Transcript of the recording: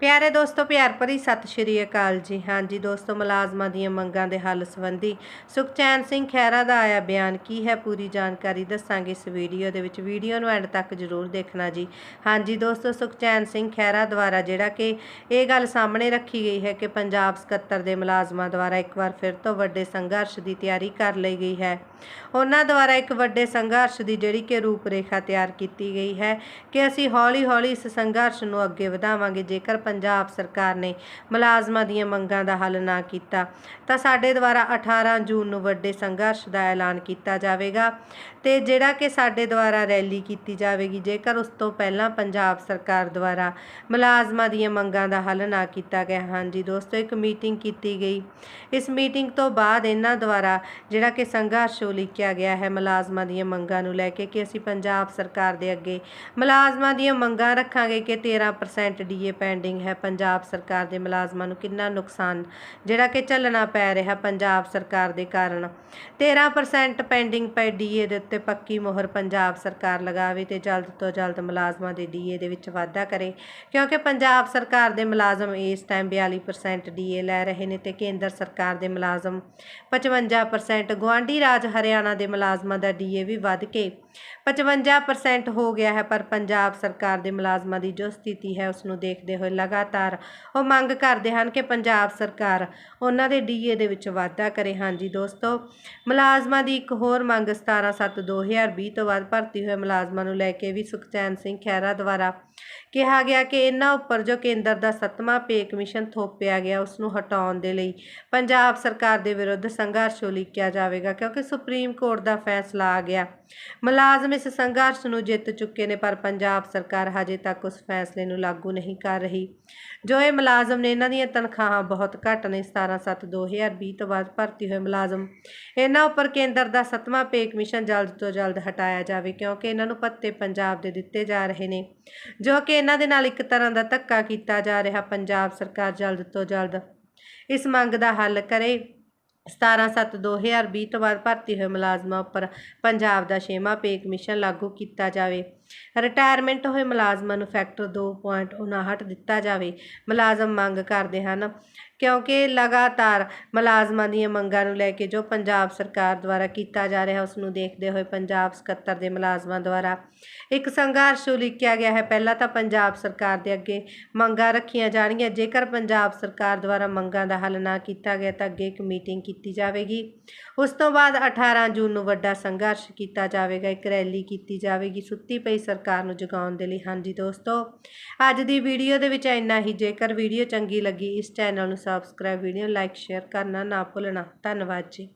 ਪਿਆਰੇ ਦੋਸਤੋ, ਪਿਆਰ ਭਰੀ ਸਤਿ ਸ਼੍ਰੀ ਅਕਾਲ ਜੀ। ਹਾਂਜੀ ਦੋਸਤੋ, ਮੁਲਾਜ਼ਮਾਂ ਦੀਆਂ ਮੰਗਾਂ ਦੇ ਹੱਲ ਸੰਬੰਧੀ ਸੁਖਚੈਨ ਸਿੰਘ ਖਹਿਰਾ ਦਾ ਆਇਆ ਬਿਆਨ ਕੀ ਹੈ ਪੂਰੀ ਜਾਣਕਾਰੀ ਦੱਸਾਂਗੇ ਇਸ ਵੀਡੀਓ ਦੇ ਵਿੱਚ। ਵੀਡੀਓ ਨੂੰ ਐਂਡ ਤੱਕ ਜ਼ਰੂਰ ਦੇਖਣਾ ਜੀ। ਹਾਂਜੀ ਦੋਸਤੋ, ਸੁਖਚੈਨ ਸਿੰਘ ਖਹਿਰਾ ਦੁਆਰਾ ਜਿਹੜਾ ਕਿ ਇਹ ਗੱਲ ਸਾਹਮਣੇ ਰੱਖੀ ਗਈ ਹੈ ਕਿ ਪੰਜਾਬ ਸਕੱਤਰ ਦੇ ਮੁਲਾਜ਼ਮਾਂ ਦੁਆਰਾ ਇੱਕ ਵਾਰ ਫਿਰ ਤੋਂ ਵੱਡੇ ਸੰਘਰਸ਼ ਦੀ ਤਿਆਰੀ ਕਰ ਲਈ ਗਈ ਹੈ। ਉਹਨਾਂ ਦੁਆਰਾ ਇੱਕ ਵੱਡੇ ਸੰਘਰਸ਼ ਦੀ ਜਿਹੜੀ ਕਿ ਰੂਪਰੇਖਾ ਤਿਆਰ ਕੀਤੀ ਗਈ ਹੈ ਕਿ ਅਸੀਂ ਹੌਲੀ-ਹੌਲੀ ਇਸ ਸੰਘਰਸ਼ ਨੂੰ ਅੱਗੇ ਵਧਾਵਾਂਗੇ। ਜੇਕਰ ਪੰਜਾਬ ਸਰਕਾਰ ਨੇ ਮੁਲਾਜ਼ਮਾਂ ਦੀਆਂ ਮੰਗਾਂ ਦਾ ਹੱਲ ਨਾ ਕੀਤਾ, ਤਾਂ ਸਾਡੇ ਦੁਆਰਾ 18 ਜੂਨ ਨੂੰ ਵੱਡੇ ਸੰਘਰਸ਼ ਦਾ ਐਲਾਨ ਕੀਤਾ ਜਾਵੇਗਾ ਤੇ ਜਿਹੜਾ ਕਿ ਸਾਡੇ ਦੁਆਰਾ ਰੈਲੀ ਕੀਤੀ ਜਾਵੇਗੀ, ਜੇਕਰ ਉਸ ਤੋਂ ਪਹਿਲਾਂ ਪੰਜਾਬ ਸਰਕਾਰ ਦੁਆਰਾ ਮੁਲਾਜ਼ਮਾਂ ਦੀਆਂ ਮੰਗਾਂ ਦਾ ਹੱਲ ਨਾ ਕੀਤਾ ਗਿਆ। ਹਾਂਜੀ ਦੋਸਤੋ, ਇੱਕ ਮੀਟਿੰਗ ਕੀਤੀ ਗਈ। ਇਸ ਮੀਟਿੰਗ ਤੋਂ ਬਾਅਦ ਇਹਨਾਂ ਦੁਆਰਾ ਜਿਹੜਾ ਕਿ ਸੰਘਰਸ਼ ਉਲੀਕਿਆ ਗਿਆ ਹੈ ਮੁਲਾਜ਼ਮਾਂ ਦੀਆਂ ਮੰਗਾਂ ਨੂੰ ਲੈ ਕੇ ਕਿ ਅਸੀਂ ਪੰਜਾਬ ਸਰਕਾਰ ਦੇ ਅੱਗੇ ਮੁਲਾਜ਼ਮਾਂ ਦੀਆਂ ਮੰਗਾਂ ਰੱਖਾਂਗੇ ਕਿ 13% ਡੀਏ ਪੈਂਡਿੰਗ ਹੈ। ਪੰਜਾਬ ਸਰਕਾਰ ਦੇ ਮੁਲਾਜ਼ਮਾਂ ਨੂੰ ਕਿੰਨਾ ਨੁਕਸਾਨ, ਜਿਹੜਾ ਕਿ ਝੱਲਣਾ ਪੈ ਰਿਹਾ ਪੰਜਾਬ ਸਰਕਾਰ ਦੇ ਕਾਰਨ। 13% ਪੈਂਡਿੰਗ ਪਏ ਡੀਏ ਦੇ ਉੱਤੇ ਪੱਕੀ ਮੋਹਰ ਪੰਜਾਬ ਸਰਕਾਰ ਲਗਾਵੇ ਤੇ ਜਲਦ ਤੋਂ ਜਲਦ ਮੁਲਾਜ਼ਮਾਂ ਦੇ ਡੀਏ ਦੇ ਵਿੱਚ ਵਾਧਾ ਕਰੇ। ਕਿਉਂਕਿ ਪੰਜਾਬ ਸਰਕਾਰ ਦੇ ਮੁਲਾਜ਼ਮ ਇਸ ਟਾਈਮ 42% ਡੀਏ ਲੈ ਰਹੇ ਨੇ ਤੇ ਕੇਂਦਰ ਸਰਕਾਰ ਦੇ ਮੁਲਾਜ਼ਮ 55% ਗੁਆਂਢੀ ਰਾਜ ਹਰਿਆਣਾ ਦੇ ਮੁਲਾਜ਼ਮਾਂ ਦਾ ਡੀਏ ਵੀ ਵੱਧ ਕੇ 55% ਹੋ ਗਿਆ ਹੈ, ਪਰ ਪੰਜਾਬ ਸਰਕਾਰ ਦੇ ਮੁਲਾਜ਼ਮਾਂ ਦੀ ਜੋ ਸਥਿਤੀ ਹੈ ਉਸ ਨੂੰ ਦੇਖਦੇ ਹੋਏ ਲਗਾਤਾਰ ਉਹ ਮੰਗ ਕਰਦੇ ਹਨ ਕਿ ਪੰਜਾਬ ਸਰਕਾਰ ਉਹਨਾਂ ਦੇ ਡੀਏ ਦੇ ਵਿੱਚ ਵਾਧਾ ਕਰੇ। ਹਾਂਜੀ ਦੋਸਤੋ, ਮੁਲਾਜ਼ਮਾਂ ਦੀ ਇੱਕ ਹੋਰ ਮੰਗ 17/7/2020 ਤੋਂ ਬਾਅਦ ਭਰਤੀ ਹੋਏ ਮੁਲਾਜ਼ਮਾਂ ਨੂੰ ਲੈ ਕੇ ਵੀ ਸੁਖਚੈਨ ਸਿੰਘ ਖਹਿਰਾ ਦੁਆਰਾ ਕਿਹਾ ਗਿਆ ਕਿ ਇਹਨਾਂ ਉੱਪਰ ਜੋ ਕੇਂਦਰ ਦਾ ਸੱਤਵਾਂ ਪੇ ਕਮਿਸ਼ਨ ਥੋਪਿਆ ਗਿਆ ਉਸ ਨੂੰ ਹਟਾਉਣ ਦੇ ਲਈ ਪੰਜਾਬ ਸਰਕਾਰ ਦੇ ਵਿਰੁੱਧ ਸੰਘਰਸ਼ ਉਲੀਕਿਆ ਜਾਵੇਗਾ, ਕਿਉਂਕਿ ਸੁਪਰੀਮ ਕੋਰਟ ਦਾ ਫੈਸਲਾ ਆ ਗਿਆ। ਮੁਲਾਜ਼ਮ ਇਸ ਸੰਘਰਸ਼ ਨੂੰ ਜਿੱਤ ਚੁੱਕੇ ਨੇ, ਪਰ ਪੰਜਾਬ ਸਰਕਾਰ ਹਜੇ ਤੱਕ ਉਸ ਫੈਸਲੇ ਨੂੰ ਲਾਗੂ ਨਹੀਂ ਕਰ ਰਹੀ। ਜੋ ਇਹ ਮੁਲਾਜ਼ਮ ਨੇ, ਇਹਨਾਂ ਦੀਆਂ ਤਨਖਾਹਾਂ ਬਹੁਤ ਘੱਟ ਨੇ। 17/7/2020 ਤੋਂ ਬਾਅਦ ਭਰਤੀ ਹੋਏ ਮੁਲਾਜ਼ਮ, ਇਹਨਾਂ ਉੱਪਰ ਕੇਂਦਰ ਦਾ ਸੱਤਵਾਂ ਪੇ ਕਮਿਸ਼ਨ ਜਲਦ ਤੋਂ ਜਲਦ ਹਟਾਇਆ ਜਾਵੇ, ਕਿਉਂਕਿ ਇਹਨਾਂ ਨੂੰ ਪੱਤੇ ਪੰਜਾਬ ਦੇ ਦਿੱਤੇ ਜਾ ਰਹੇ ਨੇ, ਜੋ ਕਿ ਇਹਨਾਂ ਦੇ ਨਾਲ ਇੱਕ ਤਰ੍ਹਾਂ ਦਾ ਧੱਕਾ ਕੀਤਾ ਜਾ ਰਿਹਾ। ਪੰਜਾਬ ਸਰਕਾਰ ਜਲਦ ਤੋਂ ਜਲਦ ਇਸ ਮੰਗ ਦਾ ਹੱਲ ਕਰੇ। 17/7/2020 ਤੋਂ ਬਾਅਦ ਭਰਤੀ ਹੋਏ ਮੁਲਾਜ਼ਮਾਂ ਉੱਪਰ ਪੰਜਾਬ ਦਾ ਛੇਵਾਂ ਪੇ ਕਮਿਸ਼ਨ ਲਾਗੂ ਕੀਤਾ ਜਾਵੇ। ਰਿਟਾਇਰਮੈਂਟ ਹੋਏ ਮੁਲਾਜ਼ਮਾਂ ਨੂੰ ਫੈਕਟਰ 2.59 ਦਿੱਤਾ ਜਾਵੇ। ਮੁਲਾਜ਼ਮ ਮੰਗ ਕਰਦੇ ਹਨ, ਕਿਉਂਕਿ ਲਗਾਤਾਰ ਮੁਲਾਜ਼ਮਾਂ ਦੀਆਂ ਮੰਗਾਂ ਨੂੰ ਲੈ ਕੇ ਜੋ ਪੰਜਾਬ ਸਰਕਾਰ ਦੁਆਰਾ ਕੀਤਾ ਜਾ ਰਿਹਾ, ਉਸ ਨੂੰ ਦੇਖਦੇ ਹੋਏ ਪੰਜਾਬ ਸਕੱਤਰ ਦੇ ਮੁਲਾਜ਼ਮਾਂ ਦੁਆਰਾ ਇੱਕ ਸੰਘਰਸ਼ ਉਲੀਕਿਆ ਗਿਆ ਹੈ। ਪਹਿਲਾਂ ਤਾਂ ਪੰਜਾਬ ਸਰਕਾਰ ਦੇ ਅੱਗੇ ਮੰਗਾਂ ਰੱਖੀਆਂ ਜਾਣਗੀਆਂ। ਜੇਕਰ ਪੰਜਾਬ ਸਰਕਾਰ ਦੁਆਰਾ ਮੰਗਾਂ ਦਾ ਹੱਲ ਨਾ ਕੀਤਾ ਗਿਆ, ਤਾਂ ਅੱਗੇ ਇੱਕ ਮੀਟਿੰਗ ਕੀਤੀ ਜਾਵੇਗੀ। ਉਸ ਤੋਂ ਬਾਅਦ 18 ਜੂਨ ਨੂੰ ਵੱਡਾ ਸੰਘਰਸ਼ ਕੀਤਾ ਜਾਵੇਗਾ, ਇੱਕ ਰੈਲੀ ਕੀਤੀ ਜਾਵੇਗੀ ਸੁੱਤੀ ਪਈ ਸਰਕਾਰ ਨੂੰ ਜਗਾਉਣ ਦੇ ਲਈ। ਹਾਂਜੀ ਦੋਸਤੋ, ਅੱਜ ਦੀ ਵੀਡੀਓ ਦੇ ਵਿੱਚ ਇੰਨਾ ਹੀ। ਜੇਕਰ ਵੀਡੀਓ ਚੰਗੀ ਲੱਗੀ, ਇਸ ਚੈਨਲ ਨੂੰ ਸਬਸਕ੍ਰਾਈਬ ਵੀਡੀਓ ਲਾਈਕ ਸ਼ੇਅਰ ਕਰਨਾ ਨਾ ਭੁੱਲਣਾ। ਧੰਨਵਾਦ ਜੀ।